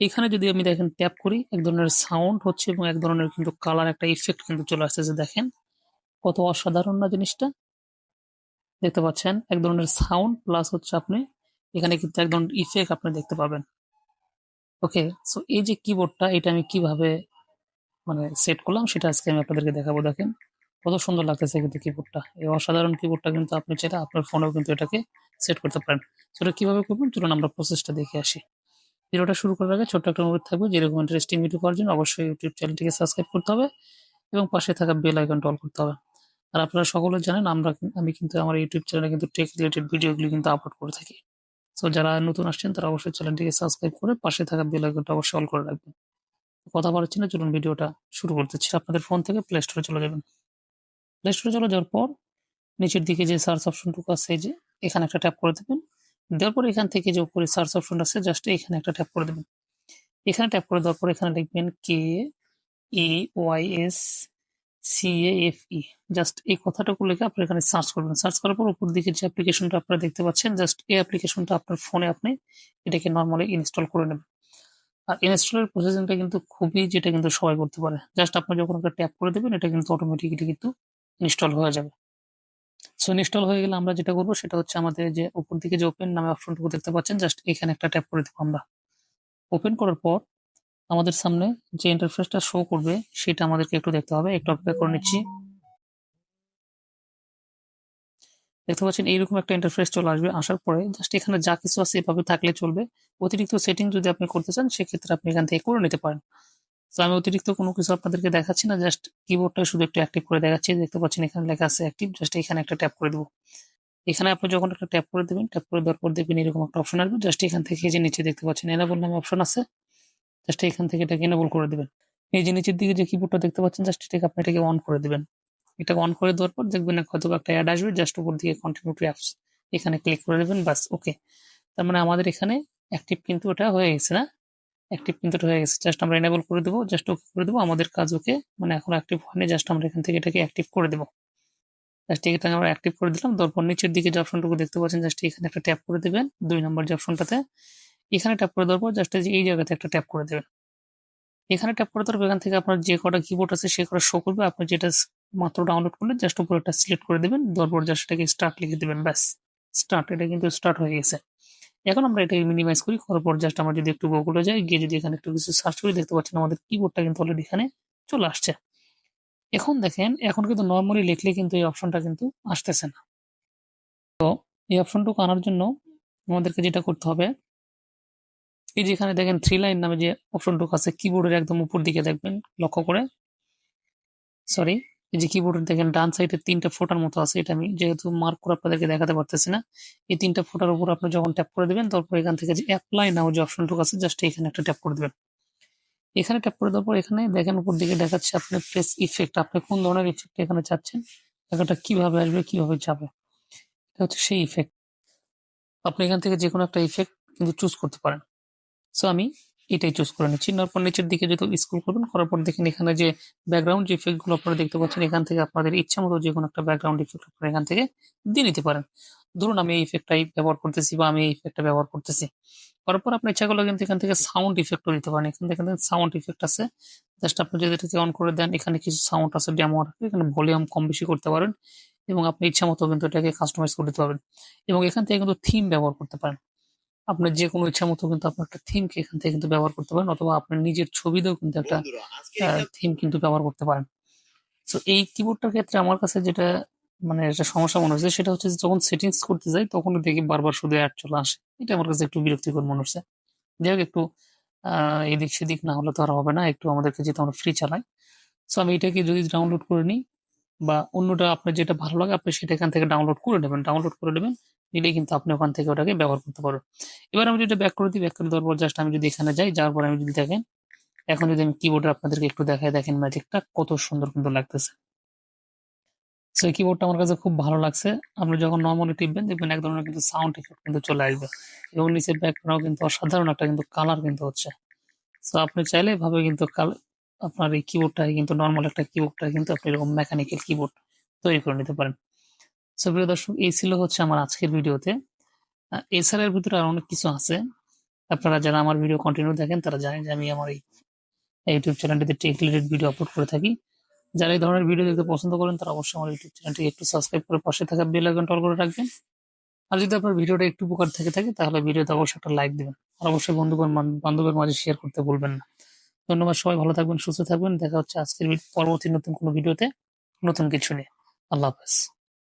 এখানে যদি আমি দেখেন ট্যাপ করি, এক ধরনের সাউন্ড হচ্ছে এবং এক ধরনের কিন্তু কালার একটা ইফেক্ট কিন্তু চলে আসতেছে দেখেন, কত অসাধারণ না জিনিসটা? দেখতে পাচ্ছেন? এক ধরনের সাউন্ড প্লাস হচ্ছে আপনি এখানে কিন্তু এক ধরনের ইফেক্ট আপনি দেখতে পাবেন। ওকে সো এই যে কিবোর্ডটা এটা আমি কীভাবে মানে সেট করলাম, সেটা আজকে আমি আপনাদেরকে দেখাবো। দেখেন, কত সুন্দর লাগতেছে কিন্তু কিবোর্ডটা এই অসাধারণ কিবোর্ডটা কিন্তু আপনি চাইলে আপনার ফোনেও কিন্তু এটাকে সেট করতে পারেন। সেটা কীভাবে করবেন? চলুন আমরা প্রসেসটা দেখে আসি। ভিডিওটা শুরু করার আগে ছোট্ট একটা অনুরোধ থাকবে যেরকম ইন্টারেস্টিং ভিডিও করার জন্য অবশ্যই ইউটিউব চ্যানেলটিকে সাবস্ক্রাইব করতে হবে এবং পাশে থাকা বেল আইকনটা অল করতে হবে। আর আপনারা সকলে জানেন, আমরা আমি কিন্তু আমার ইউটিউব চ্যানেলে কিন্তু টেক রিলেটেড ভিডিওগুলি কিন্তু আপলোড করে থাকি। সো যারা নতুন আসছেন, তারা অবশ্যই চ্যানেলটিকে সাবস্ক্রাইব করে পাশে থাকা বেল আইকনটা অবশ্যই অল করে রাখবেন। কথা বলার জন্য চলুন ভিডিওটা শুরু করতেছি আপনাদের ফোন থেকে প্লে স্টোরে চলে যাবেন। প্লে স্টোরে চলে যাওয়ার পর, নিচের দিকে যে সার্চ অপশনটুকু আছে যে, এখানে একটা ট্যাপ করে দেবেন। দেওয়ার পর এখান থেকে যে উপরে সার্চ অপশন আছে জাস্ট এখানে একটা ট্যাপ করে দেবেন। এখানে ট্যাপ করে দেওয়ার পর এখানে লিখবেন K A Y S C F E just এই কথাটুকু লিখে আপনি এখানে সার্চ করবেন। সার্চ করার পর উপর দিকে যে অ্যাপ্লিকেশনটা আপনারা দেখতে পাচ্ছেন জাস্ট এই অ্যাপ্লিকেশনটা আপনার ফোনে আপনি এটাকে নর্মালি ইনস্টল করে নেবেন। আর ইনস্টলের প্রসেসিংটা কিন্তু খুবই, যেটা কিন্তু সবাই করতে পারে। জাস্ট আপনি যখন একটা ট্যাপ করে দেবেন, এটা কিন্তু অটোমেটিকলি কিন্তু ইনস্টল হয়ে যাবে। সো ইনস্টল হয়ে গেলে আমরা যেটা করব সেটা হচ্ছে আমাদের যে উপর দিকে যে ওপেন নামে অপশনটুকু দেখতে পাচ্ছেন জাস্ট এখানে একটা ট্যাপ করে দেবো আমরা। ওপেন করার পর আমাদের সামনে যে ইন্টারফেসটা শো করবে সেটা আমাদেরকে একটু দেখতে হবে। একটু অপেক্ষা করে নিচ্ছি। দেখতে পাচ্ছেন এইরকম একটা ইন্টারফেস চলে আসবে। আসার পরে জাস্ট এখানে যা কিছু আছে এভাবে থাকলে চলবে। অতিরিক্ত সেটিং যদি আপনি করতে চান, সেক্ষেত্রে আপনি এখান থেকে করে নিতে পারেন। তো আমি অতিরিক্ত কোনো কিছু আপনাদেরকে দেখাচ্ছি না জাস্ট কিবোর্ডটা শুধু একটু অ্যাক্টিভ করে দেখাচ্ছি। দেখতে পাচ্ছেন এখানে লেখা আছে অ্যাক্টিভ জাস্ট এখানে একটা ট্যাপ করে দেবো। এখানে আপনি যখন একটা ট্যাপ করে দেবেন ট্যাপ করে দেওয়ার পর দেখবেন এরকম একটা অপশন আসবে। জাস্ট এখান থেকে যে নিচে দেখতে পাচ্ছেন এনাবল নামে অপশন আছে। জাস্ট এখান থেকে এটাকে এনাবল করে দেবেন। এই যে নিচের দিকে যে কিবোর্ডটা দেখতে পাচ্ছেন জাস্ট এটাকে আপনি এটাকে অন করে দেবেন। এটা অন করে দেওয়ার পর দেখবেন হয়তো একটা অ্যাড আসবে জাস্ট উপর দিকে কন্টিনিউ টু অ্যাপস এখানে ক্লিক করে দেবেন বাস ওকে তার মানে আমাদের এখানে অ্যাক্টিভ কিন্তু ওটা হয়ে গেছে, না? অ্যাক্টিভ কিন্তু হয়ে গেছে। জাস্ট আমরা এনেবল করে দেবো জাস্ট ওকে করে দেবো। আমাদের কাজ ওকে মানে এখন অ্যাক্টিভ হয়নি জাস্ট আমরা এখান থেকে এটাকে অ্যাক্টিভ করে দেবো। জাস্ট এটাকে আমরা অ্যাক্টিভ করে দিলাম, তারপর নিচের দিকে যে অপশনটুকু দেখতে পাচ্ছেন জাস্ট এখানে একটা ট্যাপ করে দেবেন, দুই নম্বর যে অপশনটাতে। এখানে ট্যাপ করে দেওয়ার পর জাস্ট এই জায়গাতে একটা ট্যাপ করে দেবেন। এখানে ট্যাপ করে দেওয়ার এখান থেকে আপনার যে কটা কিবোর্ড আছে, সে কটা শো করবে। আপনি যেটা মাত্র ডাউনলোড করলে জাস্ট উপরে একটা সিলেক্ট করে দেবেন দেওয়ার পর জাস্ট এটাকে স্টার্ট লিখে দেবেন, ব্যাস। স্টার্ট এটা কিন্তু স্টার্ট হয়ে গেছে। এখন আমরা এটাকে মিনিমাইজ করি, করার পর জাস্ট আমরা যদি একটু গুগলে যাই, গিয়ে যদি এখানে একটু কিছু সার্চ করি, দেখতে পাচ্ছেন আমাদের কিবোর্ডটা কিন্তু অলরেডি এখানে চলে আসছে। এখন দেখেন, এখন কিন্তু নর্মালি লিখলে কিন্তু এই অপশনটা কিন্তু আসতেছে না। তো এই অপশনটুকু আনার জন্য আমাদেরকে যেটা করতে হবে, এই যে এখানে দেখেন থ্রি লাইন নামে যে অপশনটুকু আছে কিবোর্ডের একদম উপর দিকে দেখবেন, লক্ষ্য করে। সরি এই যে কিবোর্ডের দেখেন ডান সাইডে তিনটা ফোটার মতো আছে, এটা আমি যেহেতু মার্ক করে আপনাদেরকে দেখাতে পারতেছি না, এই তিনটা ফোটার উপর আপনি যখন ট্যাপ করে দেবেন, তারপর এখান থেকে যে অ্যাপ্লাই নাও যে অপশনটুকু আছে জাস্ট এখানে একটা ট্যাপ করে দেবেন। এখানে ট্যাপ করে দেওয়ার পর এখানে দেখেন উপর দিকে দেখাচ্ছে আপনার প্রেস ইফেক্ট আপনি কোন ধরনের ইফেক্ট এখানে চাচ্ছেন টাকাটা কীভাবে আসবে, কীভাবে যাবে, এটা হচ্ছে সেই ইফেক্ট আপনি এখান থেকে যে কোনো একটা ইফেক্ট কিন্তু চুজ করতে পারেন। সো আমি এটাই চুজ করে নিচ্ছি। তারপর নিচের দিকে যত স্ক্রল করবেন, করার পর দেখেন এখানে যে ব্যাকগ্রাউন্ড যে ইফেক্টগুলো আপনারা দেখতে পাচ্ছেন, এখান থেকে আপনাদের ইচ্ছা মতো যে কোনো একটা ব্যাকগ্রাউন্ড ইফেক্ট আপনারা এখান থেকে দিয়ে নিতে পারেন। ধরুন আমি এই ইফেক্টটাই ব্যবহার করতেছি বা আমি এই ইফেক্টটা ব্যবহার করতেছি। করার পর আপনি ইচ্ছা করলে কিন্তু এখান থেকে সাউন্ড ইফেক্টও দিতে পারেন। এখান থেকে সাউন্ড ইফেক্ট আছে। জাস্ট আপনি যদি এটাকে অন করে দেন, এখানে কিছু সাউন্ড আছে ডেমো এখানে ভলিউম কম বেশি করতে পারেন এবং আপনি ইচ্ছা মতো কিন্তু এটাকে কাস্টমাইজ করে দিতে পারবেন। এবং এখান থেকে কিন্তু থিম ব্যবহার করতে পারেন। আপনার যে কোনো ইচ্ছা মতো কিন্তু আপনার একটা থিমকে এখান থেকে কিন্তু ব্যবহার করতে পারেন অথবা আপনার নিজের ছবিতেও কিন্তু একটা থিম কিন্তু ব্যবহার করতে পারেন। তো এই কিবোর্ডটার ক্ষেত্রে আমার কাছে যেটা মানে একটা সমস্যা মনে হচ্ছে সেটা হচ্ছে যখন সেটিংস করতে যাই তখন দেখি বারবার শুধু অ্যাড চলে আসে। এটা আমার কাছে একটু বিরক্তিকর মনে হচ্ছে। যাই হোক একটু আহ এদিক সেদিক না হলে তো আর হবে না একটু আমাদেরকে যেহেতু আমরা ফ্রি চালাই। সো আমি এটাকে যদি ডাউনলোড করে নিই বা অন্যটা আপনার যেটা ভালো লাগে, আপনি সেটা এখান থেকে ডাউনলোড করে নেবেন। ডাউনলোড করে নেবেন নিলেই কিন্তু আপনি ওখান থেকে ওটাকে ব্যবহার করতে পারবেন। এবার আমি যদি ব্যাক করে দিই ব্যাক করে দেওয়ার পর জাস্ট আমি যদি এখানে যাই, যাওয়ার পর আমি যদি দেখেন, এখন যদি আমি কিবোর্ডে আপনাদেরকে একটু দেখাই, দেখেন ম্যাজিকটা কত সুন্দর কিন্তু লাগতেছে। সো এই কিবোর্ডটা আমার কাছে খুব ভালো লাগছে। আপনি যখন নর্মালি টিপবেন, দেখবেন এক ধরনের কিন্তু সাউন্ড ইফেক্ট কিন্তু চলে আসবে। এবং নিচের ব্যাকগ্রাউন্ড কিন্তু অসাধারণ একটা কিন্তু কালার কিন্তু হচ্ছে। সো আপনি চাইলে এভাবে কিন্তু আপনার এই কিবোর্ডটাই কিন্তু নর্মাল একটা কিবোর্ডটা কিন্তু আপনি এরকম মেকানিক্যাল কিবোর্ড তৈরি করে নিতে পারেন। সো প্রিয় দর্শক, এই ছিল হচ্ছে আমার আজকের ভিডিওতে। এছাড়া এর ভিতরে আর অনেক কিছু আছে। আপনারা যারা আমার ভিডিও কন্টিনিউ দেখেন, তারা জানেন যে আমি আমার এই ইউটিউব চ্যানেলটিতে টেক রিলেটেড ভিডিও আপলোড করে থাকি। যারা এই ধরনের ভিডিও দেখতে পছন্দ করেন, তারা অবশ্যই আমার ইউটিউব চ্যানেলটি একটু সাবস্ক্রাইব করে পাশে থাকা বেল আইকন টল করে রাখবেন। আর যদি আপনার ভিডিওটা একটু উপকার থেকে থাকে, তাহলে ভিডিওতে অবশ্যই একটা লাইক দিবেন। আর অবশ্যই বন্ধু বান্ধবের মাঝে শেয়ার করতে ভুলবেন না। ধন্যবাদ সবাই, ভালো থাকবেন, সুস্থ থাকবেন। দেখা হচ্ছে আজকের পরবর্তী নতুন কোনো ভিডিওতে। নতুন কিছু নিয়ে। আল্লাহ হাফেজ।